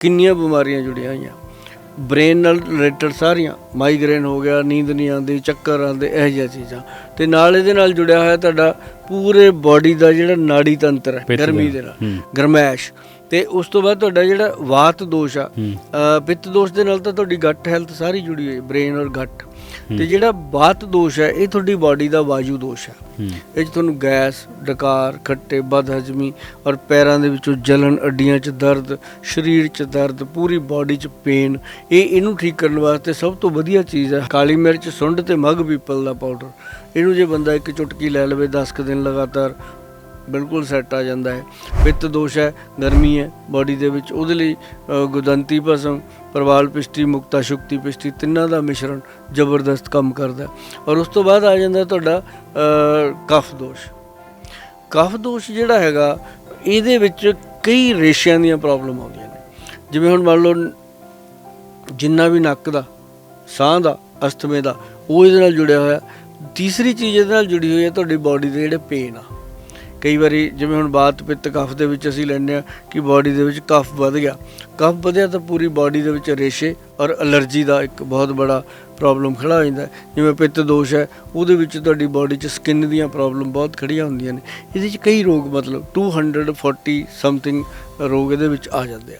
ਕਿੰਨੀਆਂ ਬਿਮਾਰੀਆਂ ਜੁੜੀਆਂ ਹੋਈਆਂ। ਬ੍ਰੇਨ ਨਾਲ ਰਿਲੇਟਡ ਸਾਰੀਆਂ। ਮਾਈਗ੍ਰੇਨ ਹੋ ਗਿਆ ਨੀਂਦ ਨਹੀਂ ਆਉਂਦੀ ਚੱਕਰ ਆਉਂਦੇ ਇਹ ਜਿਹੀਆਂ ਚੀਜ਼ਾਂ। ਤੇ ਨਾਲ ਇਹਦੇ ਨਾਲ ਜੁੜਿਆ ਹੋਇਆ ਤੁਹਾਡਾ ਪੂਰੇ ਬਾਡੀ ਦਾ ਜਿਹੜਾ ਨਾੜੀ ਤੰਤਰ ਹੈ ਗਰਮੀ ਦਾ। ਨਾਲ। ਗਰਮੈਸ਼। ਤੇ ਉਸ ਤੋਂ ਬਾਅਦ ਤੁਹਾਡਾ ਜਿਹੜਾ ਵਾਤ ਦੋਸ਼ ਆ ਹੂੰ। ਪਿੱਤ ਦੋਸ਼ ਦੇ ਨਾਲ ਤਾਂ ਤੁਹਾਡੀ ਗੱਟ ਹੈਲਥ ਸਾਰੀ ਜੁੜੀ ਹੋਈ ਬ੍ਰੇਨ ਔਰ ਗੱਟ ਤੇ ਜਿਹੜਾ ਵਾਤ ਦੋਸ਼ ਹੈ ਇਹ ਤੁਹਾਡੀ ਬਾਡੀ ਦਾ ਵਾਯੂ ਦੋਸ਼ ਹੈ ਹੂੰ। ਇਹ 'ਚ ਤੁਹਾਨੂੰ ਗੈਸ ਡਕਾਰ ਖੱਟੇ ਬਦਹਜ਼ਮੀ ਔਰ ਪੈਰਾਂ ਦੇ ਵਿੱਚੋਂ ਜਲਨ ਅੱਡੀਆਂ 'ਚ ਦਰਦ ਸਰੀਰ 'ਚ ਦਰਦ ਪੂਰੀ ਬਾਡੀ 'ਚ ਪੇਨ ਇਹ ਇਹਨੂੰ ਠੀਕ ਕਰਨ ਵਾਸਤੇ ਸਭ ਤੋਂ ਵਧੀਆ ਚੀਜ਼ ਹੈ ਕਾਲੀ ਮਿਰਚ ਸੁੰਡ ਤੇ ਮਗ ਪੀਪਲ ਦਾ ਪਾਊਡਰ ਇਹਨੂੰ ਜੇ ਬੰਦਾ ਇੱਕ ਚੁਟਕੀ ਲੈ ਲਵੇ 10 ਕੁ ਦਿਨ ਲਗਾਤਾਰ ਬਿਲਕੁਲ ਸੈੱਟ ਆ ਜਾਂਦਾ ਹੈ। ਪਿੱਤ ਦੋਸ਼ ਹੈ ਗਰਮੀ ਹੈ ਬਾਡੀ ਦੇ ਵਿੱਚ। ਉਹਦੇ ਲਈ ਅ, ਗੁਦੰਤੀ ਭਸਮ ਪ੍ਰਵਾਲ ਪਿਸ਼ਟੀ ਮੁਕਤਾ ਸ਼ੁਕਤੀ ਪਿਸ਼ਟੀ ਤਿੰਨਾਂ ਦਾ ਮਿਸ਼ਰਣ ਜ਼ਬਰਦਸਤ ਕੰਮ ਕਰਦਾ ਔਰ ਉਸ ਤੋਂ ਬਾਅਦ ਆ ਜਾਂਦਾ ਤੁਹਾਡਾ ਕਫ ਦੋਸ਼। ਕਫ ਦੋਸ਼ ਜਿਹੜਾ ਹੈਗਾ ਇਹਦੇ ਵਿੱਚ ਕਈ ਰੇਸ਼ਿਆਂ ਦੀਆਂ ਪ੍ਰੋਬਲਮ ਆਉਂਦੀਆਂ ਨੇ। ਜਿਵੇਂ ਹੁਣ ਮੰਨ ਲਓ ਜਿੰਨਾ ਵੀ ਨੱਕ ਦਾ ਸਾਹ ਦਾ ਅਸਥਮੇ ਦਾ ਉਹ ਇਹਦੇ ਨਾਲ ਜੁੜਿਆ ਹੋਇਆ। ਤੀਸਰੀ ਚੀਜ਼ ਇਹਦੇ ਨਾਲ ਜੁੜੀ ਹੋਈ ਹੈ ਤੁਹਾਡੀ ਬਾਡੀ ਦੇ ਜਿਹੜੇ ਪੇਨ ਆ। ਕਈ ਵਾਰੀ ਜਿਵੇਂ ਹੁਣ ਬਾਤ ਪਿੱਤ ਕਫ ਦੇ ਵਿੱਚ ਅਸੀਂ ਲੈਂਦੇ ਆ ਕਿ ਬਾਡੀ ਦੇ ਵਿੱਚ ਕਫ ਵੱਧ ਗਿਆ। ਕਫ ਵਧਿਆ ਤਾਂ ਪੂਰੀ ਬਾਡੀ ਦੇ ਵਿੱਚ ਰੇਸ਼ੇ ਔਰ ਅਲਰਜੀ ਦਾ ਇੱਕ ਬਹੁਤ ਬੜਾ ਪ੍ਰੋਬਲਮ ਖੜਾ ਹੋ ਜਾਂਦਾ ਜਿਵੇਂ ਪਿੱਤ ਦੋਸ਼ ਹੈ, ਉਹਦੇ ਵਿੱਚ ਤੁਹਾਡੀ ਬਾਡੀ 'ਚ ਸਕਿਨ ਦੀਆਂ ਪ੍ਰੋਬਲਮ ਬਹੁਤ ਖੜੀਆਂ ਹੁੰਦੀਆਂ ਨੇ। ਇਹਦੇ 'ਚ ਕਈ ਰੋਗ ਮਤਲਬ 240 ਸਮਥਿੰਗ ਰੋਗ ਇਹਦੇ ਵਿੱਚ ਆ ਜਾਂਦੇ ਆ।